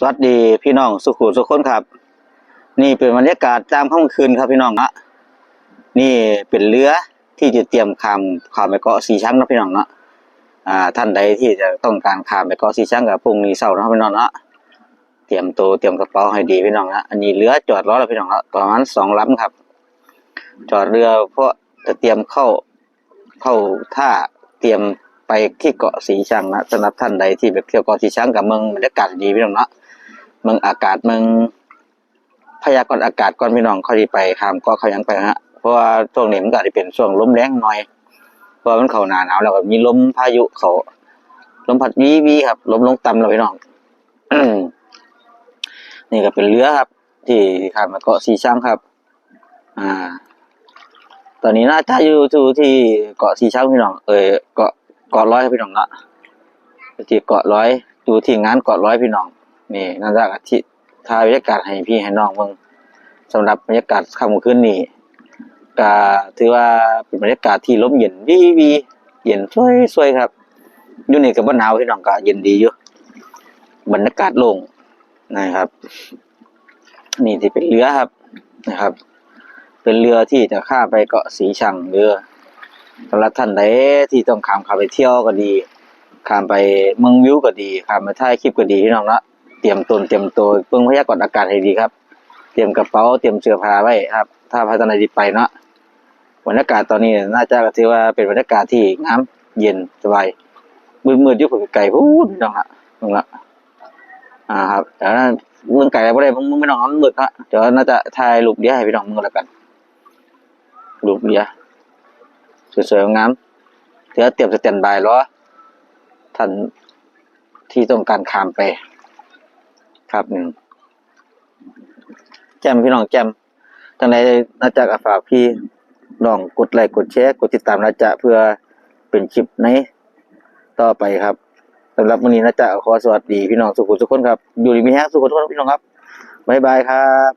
สวัสดีพี่น้องสุขุสุขคนครับ นี่เป็นบรรยากาศจามค่ำคืนครับพี่น้องนะนี่เป็นเรือที่จะเตรียมข้ามข้ามไปเกาะสีชังนะพี่น้องเนาะอ่าท่านใดที่จะต้องการข้ามไปเกาะสีชังกับพรุ่งนี้เช้านะพี่น้องเนาะเตรียมตัวเตรียมกระเป๋าให้ดีพี่น้องนะอันนี้เรือจอดรอแล้วพี่น้องนะประมาณสองลำครับ จอดเรือเพราะจะเตรียมเข้าเข้าท่าเตรียมไปที่เกาะสีชังนะสำหรับท่านใดที่ไปเที่ยวเกาะสีชังกับเมืองบรรยากาศดีพี่น้องเนาะ มืองอากาศเมืองพยากรณ์อากาศก่อนพี่น้องเขาที่ไปข้ามก็เขายังไปฮะเพราะว่าช่วงนี้มันก็จะเป็นช่วงลมแรงหน่อยเพราะมันเขาหนาหนาวแล้วก็มีลมพายุเขาลมพัดวีวีครับลมลงต่ำแล้วพี่น้องนี่ก็เป็นเรือครับ ที่ข้ามมาเกาะสีชังครับ อ่า ตอนนี้น่าจะอยู่ที่เกาะสีชังพี่น้องเออเกาะเกาะร้อยครับพี่น้องละที่เกาะร้อยอยู่ที่งานเกาะร้อยพี่น้อง นี่น่าจะอาทิถ่ายบรรยากาศให้พี่ให้น้องเบิ่งสำหรับบรรยากาศค่ำคืนนี้ก็ถือว่าเป็นบรรยากาศที่ลมเย็นวีวีเย็นสวยๆครับอยู่นี่ก็บ่หนาวพี่น้องก็เย็นดีอยู่บรรยากาศโล่งนะครับ นี่ที่เป็นเรือครับนะครับ เป็นเรือที่จะข้ามไปเกาะสีชังเรือสำหรับท่านใดที่ต้องข้ามข้าไปเที่ยวก็ดีข้ามไปเมืองวิวก็ดีข้ามไปถ่ายคลิปก็ดีพี่น้องเนาะ เตรียมตนเตรียมตัวเพิ่งพยากรณ์อากาศให้ดีครับ เตรียมกระเป๋าเตรียมเสื้อผ้าไว้ครับ ถ้าพัฒนาดีไปเนาะบรรยากาศตอนนี้น่าจะถือว่าเป็นบรรยากาศที่งามเย็นสบายมืดๆอยู่ไกลๆพูดน้องละน้องละอ่าครับแต่ว่าเมืองไกลบ่ได้มึงไม่ต้องเอามืดละเดี๋ยวน่าจะถ่ายรูปเดียวให้พี่น้องมึงแล้วกันรูปเดียวสวยๆงามเดี๋ยวเตรียมสแตนบายรอท่านที่ต้องการข้ามไป ครับหนึ่งแจมพี่น้องแจมทางในนาจากฝากพี่ลองกดไลค์กดแชร์กดติดตามนาจะเพื่อเป็นคลิปในต่อไปครับสำหรับวันนี้นาจะขอสวัสดีพี่น้องสุขุมทุกคนครับ อยู่ดีมีแฮกสุขุมทุกคนพี่น้องครับบ๊ายบายครับ